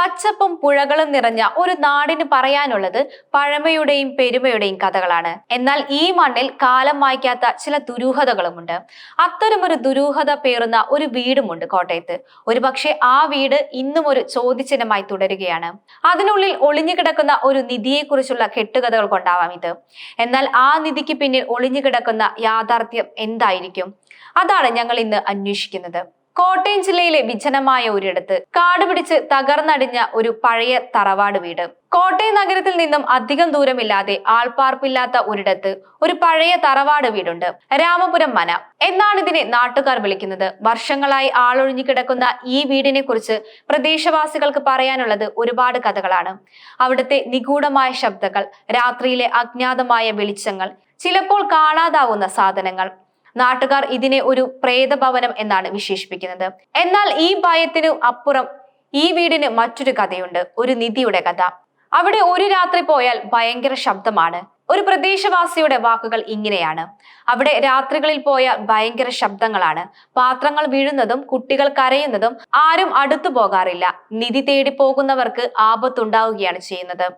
പച്ചപ്പും പുഴകളും നിറഞ്ഞ ഒരു നാടിന് പറയാനുള്ളത് പഴമയുടെയും പെരുമയുടെയും കഥകളാണ്. എന്നാൽ ഈ മണ്ണിൽ കാലം വായിക്കാത്ത ചില ദുരൂഹതകളുമുണ്ട്. അത്തരമൊരു ദുരൂഹത പേറുന്ന ഒരു വീടുമുണ്ട് കോട്ടയത്ത്. ഒരുപക്ഷെ ആ വീട് ഇന്നും ഒരു ചോദ്യചിഹ്നമായി തുടരുകയാണ്. അതിനുള്ളിൽ ഒളിഞ്ഞുകിടക്കുന്ന ഒരു നിധിയെക്കുറിച്ചുള്ള കെട്ടുകഥകൾ കൊണ്ടാവാം ഇത്. എന്നാൽ ആ നിധിക്ക് പിന്നിൽ ഒളിഞ്ഞുകിടക്കുന്ന യാഥാർത്ഥ്യം എന്തായിരിക്കും? അതാണ് ഞങ്ങൾ ഇന്ന് അന്വേഷിക്കുന്നത്. കോട്ടയം ജില്ലയിലെ വിജനമായ ഒരിടത്ത് കാട് പിടിച്ച് തകർന്നടിഞ്ഞ ഒരു പഴയ തറവാട് വീട്. കോട്ടയം നഗരത്തിൽ നിന്നും അധികം ദൂരമില്ലാതെ ആൾപ്പാർപ്പില്ലാത്ത ഒരിടത്ത് ഒരു പഴയ തറവാട് വീടുണ്ട്. രാമപുരം മന. എന്നാണ് ഇതിനെ നാട്ടുകാർ വിളിക്കുന്നത്. വർഷങ്ങളായി ആളൊഴിഞ്ഞു കിടക്കുന്ന ഈ വീടിനെ കുറിച്ച് പ്രദേശവാസികൾക്ക് പറയാനുള്ളത് ഒരുപാട് കഥകളാണ്. അവിടുത്തെ നിഗൂഢമായ ശബ്ദങ്ങൾ രാത്രിയിലെ അജ്ഞാതമായ വെളിച്ചങ്ങൾ ചിലപ്പോൾ കാണാതാവുന്ന സാധനങ്ങൾ നാട്ടുകാർ ഇതിനെ ഒരു പ്രേതഭവനം എന്നാണ് വിശേഷിപ്പിക്കുന്നത്. എന്നാൽ ഈ ഭയത്തിന് അപ്പുറം ഈ വീടിന് മറ്റൊരു കഥയുണ്ട്. ഒരു നിധിയുടെ കഥ. അവിടെ ഒരു രാത്രി പോയാൽ ഭയങ്കര ശബ്ദമാണ്. ഒരു പ്രദേശവാസിയുടെ വാക്കുകൾ ഇങ്ങനെയാണ്. അവിടെ രാത്രികളിൽ പോയ ഭയങ്കര ശബ്ദങ്ങളാണ്. പാത്രങ്ങൾ വീഴുന്നതും കുട്ടികൾ കരയുന്നതും ആരും അടുത്തു പോകാറില്ല. നിധി തേടി പോകുന്നവർക്ക് ആപത്തുണ്ടാവുകയാണ് ചെയ്യുന്നത്.